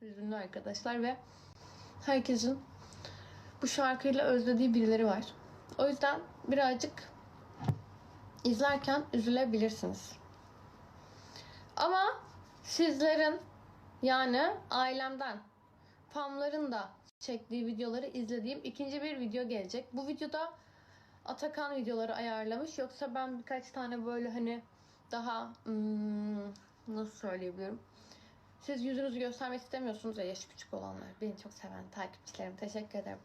Üzünlü arkadaşlar ve herkesin bu şarkıyla özlediği birileri var. O yüzden birazcık izlerken üzülebilirsiniz. Ama sizlerin yani ailemden famların da çektiği videoları izlediğim ikinci bir video gelecek. Bu videoda Atakan videoları ayarlamış. Yoksa ben birkaç tane böyle hani daha hmm, nasıl söyleyebilirim? Siz yüzünüzü göstermek istemiyorsunuz ya yaşı küçük olanlar. Beni çok seven takipçilerim. Teşekkür ederim.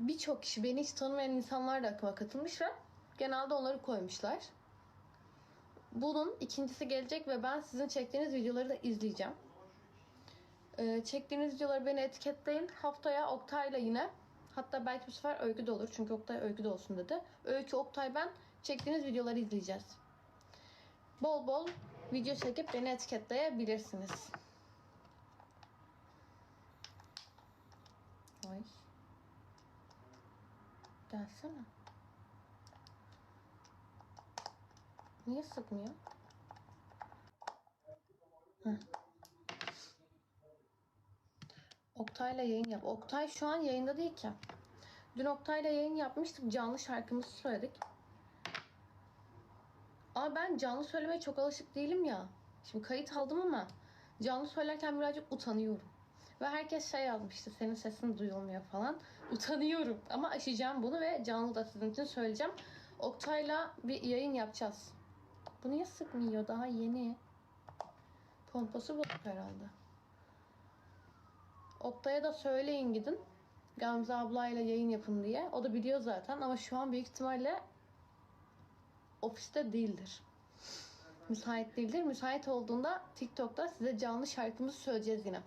Birçok kişi beni hiç tanımayan insanlar da akıma katılmış ve genelde onları koymuşlar. Bunun ikincisi gelecek ve ben sizin çektiğiniz videoları da izleyeceğim. Ee, çektiğiniz videoları beni etiketleyin. Haftaya Oktay'la yine hatta belki bu sefer Öykü de olur. Çünkü Oktay Öykü de olsun dedi. Öykü, Oktay ben çektiğiniz videoları izleyeceğiz. Bol bol video çekip beni etiketleyebilirsiniz. Ay. Gelsene. Niye sıkmıyor? Heh. Oktay'la yayın yap. Oktay şu an yayında değil ki. Dün Oktay'la yayın yapmıştık. Canlı şarkımızı söyledik. Ama ben canlı söylemeye çok alışık değilim ya. Şimdi kayıt aldım ama canlı söylerken birazcık utanıyorum. Ve herkes şey yazmıştı senin sesin duyulmuyor falan. Utanıyorum ama aşacağım bunu ve canlı da sizin için söyleyeceğim. Oktay'la bir yayın yapacağız. Bu niye sıkmıyor? Daha yeni. Pompası bozuk herhalde. Oktay'a da söyleyin gidin. Gamze ablayla yayın yapın diye. O da biliyor zaten ama şu an büyük ihtimalle ofiste değildir. Müsait değildir. Müsait olduğunda TikTok'ta size canlı şarkımızı söyleyeceğiz yine.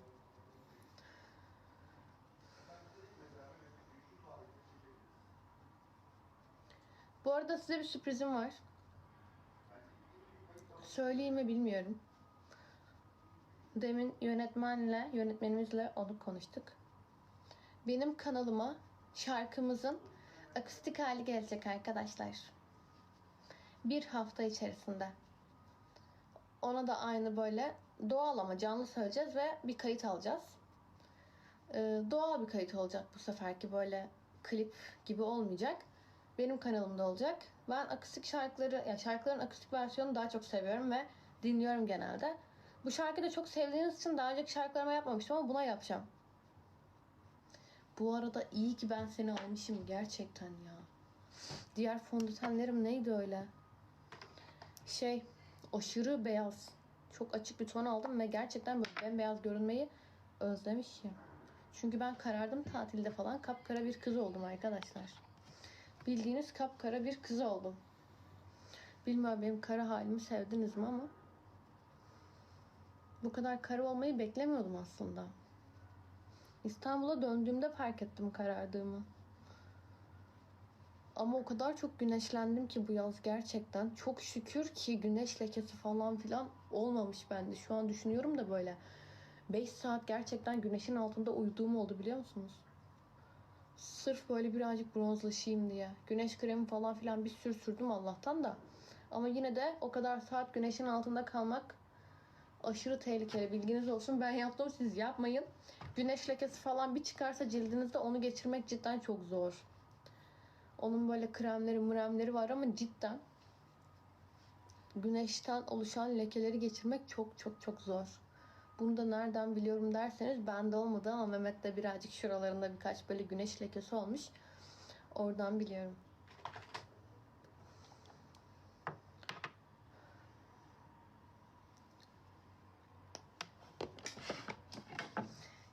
Bu arada size bir sürprizim var. Söyleyeyim mi bilmiyorum. Demin yönetmenle, yönetmenimizle onu konuştuk. Benim kanalıma şarkımızın akustik hali gelecek arkadaşlar. Bir hafta içerisinde. Ona da aynı böyle doğal ama canlı söyleyeceğiz ve bir kayıt alacağız. Ee, doğal bir kayıt olacak bu seferki böyle klip gibi olmayacak. Benim kanalımda olacak. Ben akustik şarkıları, ya şarkıların akustik versiyonunu daha çok seviyorum ve dinliyorum genelde. Bu şarkıyı da çok sevdiğiniz için daha önceki şarkılarıma yapmamıştım ama buna yapacağım. Bu arada iyi ki ben seni almışım gerçekten ya. Diğer fondötenlerim neydi öyle? Şey aşırı beyaz. Çok açık bir ton aldım ve gerçekten böyle bembeyaz görünmeyi özlemişim. Çünkü ben karardım tatilde falan kapkara bir kız oldum arkadaşlar. Bildiğiniz kapkara bir kız oldum. Bilmiyorum benim kara halimi sevdiniz mi ama bu kadar kara olmayı beklemiyordum aslında. İstanbul'a döndüğümde fark ettim karardığımı. Ama o kadar çok güneşlendim ki bu yaz gerçekten. Çok şükür ki güneş lekesi falan filan olmamış bende. Şu an düşünüyorum da böyle. 5 saat gerçekten güneşin altında uyuduğum oldu biliyor musunuz? Sırf böyle birazcık bronzlaşayım diye. Güneş kremi falan filan bir sürü sürdüm Allah'tan da. Ama yine de o kadar saat güneşin altında kalmak aşırı tehlikeli bilginiz olsun. Ben yaptım siz yapmayın. Güneş lekesi falan bir çıkarsa cildinizde onu geçirmek cidden çok zor. Onun böyle kremleri mremleri var ama cidden güneşten oluşan lekeleri geçirmek çok çok çok zor. Bunu da nereden biliyorum derseniz bende olmadı ama Mehmet'te birazcık şuralarında birkaç böyle güneş lekesi olmuş. Oradan biliyorum.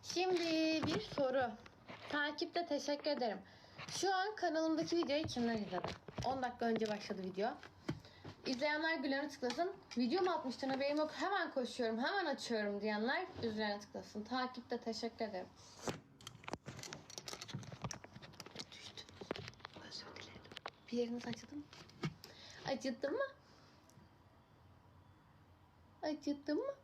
Şimdi bir soru. Takipte teşekkür ederim. Şu an kanalımdaki videoyu kimler izledi? 10 dakika önce başladı video. İzleyenler gülene tıklasın. Video mu atmıştın haberim yok. Hemen koşuyorum, hemen açıyorum diyenler üzerine tıklasın. Takipte teşekkür ederim. Düştü. Özür dilerim. Bir yeriniz acıdı mı? Acıdı mı? Acıdı mı?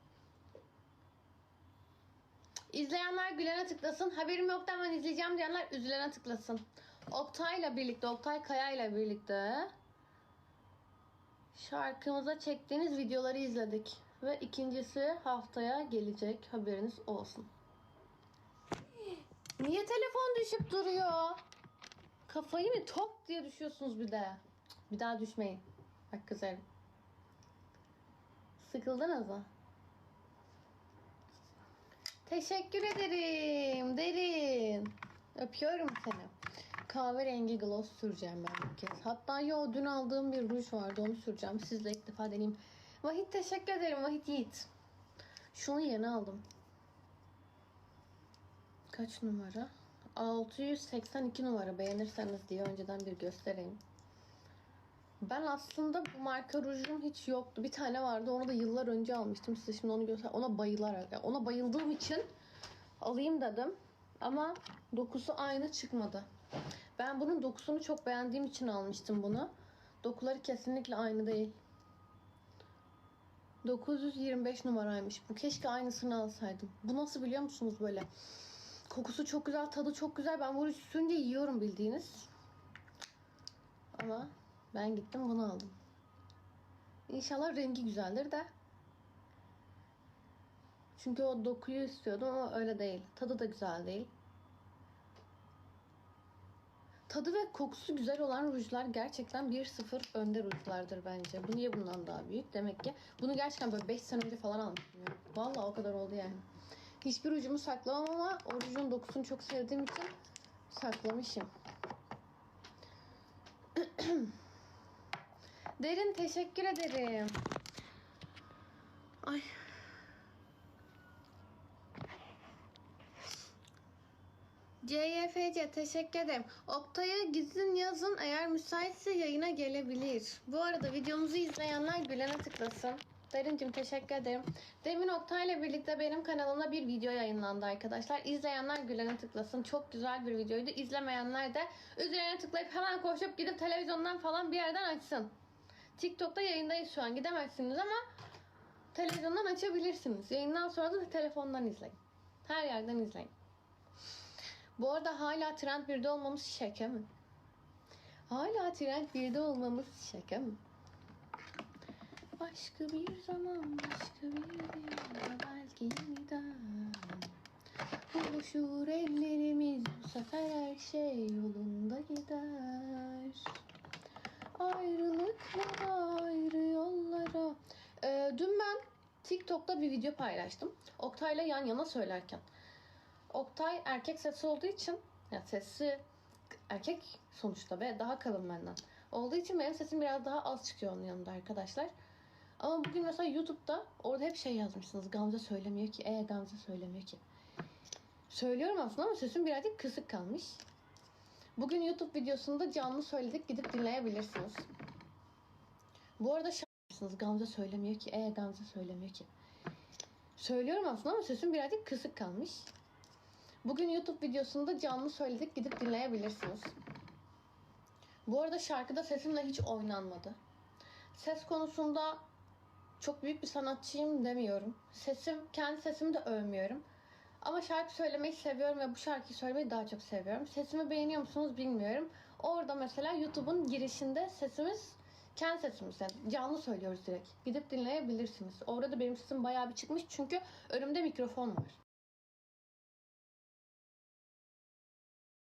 İzleyenler gülene tıklasın. Haberim yok da hemen izleyeceğim diyenler üzülene tıklasın. Oktay'la birlikte, Oktay Kaya'yla birlikte şarkımıza çektiğiniz videoları izledik. Ve ikincisi haftaya gelecek. Haberiniz olsun. Niye telefon düşüp duruyor? Kafayı mı top diye düşüyorsunuz bir de. Bir daha düşmeyin. Bak kızarım. Sıkıldınız mı? Teşekkür ederim. Derin. Öpüyorum seni. Kahverengi gloss süreceğim ben bu kez. Hatta yo dün aldığım bir ruj vardı onu süreceğim. Sizle ilk defa deneyeyim. Vahit teşekkür ederim Vahit Yiğit. Şunu yeni aldım. Kaç numara? 682 numara beğenirseniz diye önceden bir göstereyim. Ben aslında bu marka rujum hiç yoktu. Bir tane vardı. Onu da yıllar önce almıştım. Size şimdi onu göster. Ona bayılarak. yani ona bayıldığım için alayım dedim. Ama dokusu aynı çıkmadı. Ben bunun dokusunu çok beğendiğim için almıştım bunu. Dokuları kesinlikle aynı değil. 925 numaraymış. Bu keşke aynısını alsaydım. Bu nasıl biliyor musunuz böyle? Kokusu çok güzel, tadı çok güzel. Ben bu üstünde yiyorum bildiğiniz. Ama ben gittim bunu aldım. İnşallah rengi güzeldir de. Çünkü o dokuyu istiyordum ama öyle değil. Tadı da güzel değil. Tadı ve kokusu güzel olan rujlar gerçekten 1-0 önde rujlardır bence. Bu niye bundan daha büyük? Demek ki bunu gerçekten böyle 5 sene önce falan almıştım ya. Vallahi o kadar oldu yani. Hiçbir rujumu saklamam ama o rujun dokusunu çok sevdiğim için saklamışım. Derin teşekkür ederim. Ay. CYFC teşekkür ederim. Oktay'a gizlin yazın eğer müsaitse yayına gelebilir. Bu arada videomuzu izleyenler Gülen'e tıklasın. Derincim teşekkür ederim. Demin Oktay'la birlikte benim kanalımda bir video yayınlandı arkadaşlar. İzleyenler Gülen'e tıklasın. Çok güzel bir videoydu. İzlemeyenler de üzerine tıklayıp hemen koşup gidip televizyondan falan bir yerden açsın. TikTok'ta yayındayız şu an. Gidemezsiniz ama televizyondan açabilirsiniz. Yayından sonra da telefondan izleyin. Her yerden izleyin. Bu arada hala Trend 1'de olmamız şaka mı? Hala Trend 1'de olmamız şaka mı? Başka bir zaman, başka bir dünya belki yeniden Buluşur ellerimiz bu sefer her şey yolunda gider Ayrılıklara, ayrı yollara Ee, Dün ben TikTok'ta bir video paylaştım. Oktay'la yan yana söylerken. Oktay erkek sesi olduğu için ya sesi erkek sonuçta ve daha kalın benden. Olduğu için benim sesim biraz daha az çıkıyor onun yanında arkadaşlar. Ama bugün mesela YouTube'da orada hep şey yazmışsınız. Gamze söylemiyor ki. E Gamze söylemiyor ki. Söylüyorum aslında ama sesim birazcık kısık kalmış. Bugün YouTube videosunda canlı söyledik. Gidip dinleyebilirsiniz. Bu arada şarkısınız. Gamze söylemiyor ki. E Gamze söylemiyor ki. Söylüyorum aslında ama sesim birazcık kısık kalmış. Bugün YouTube videosunda canlı söyledik. Gidip dinleyebilirsiniz. Bu arada şarkıda sesimle hiç oynanmadı. Ses konusunda çok büyük bir sanatçıyım demiyorum. Sesim, kendi sesimi de övmüyorum. Ama şarkı söylemeyi seviyorum ve bu şarkıyı söylemeyi daha çok seviyorum. Sesimi beğeniyor musunuz bilmiyorum. Orada mesela YouTube'un girişinde sesimiz kendi sesimiz yani canlı söylüyoruz direkt. Gidip dinleyebilirsiniz. Orada benim sesim bayağı bir çıkmış çünkü önümde mikrofon var.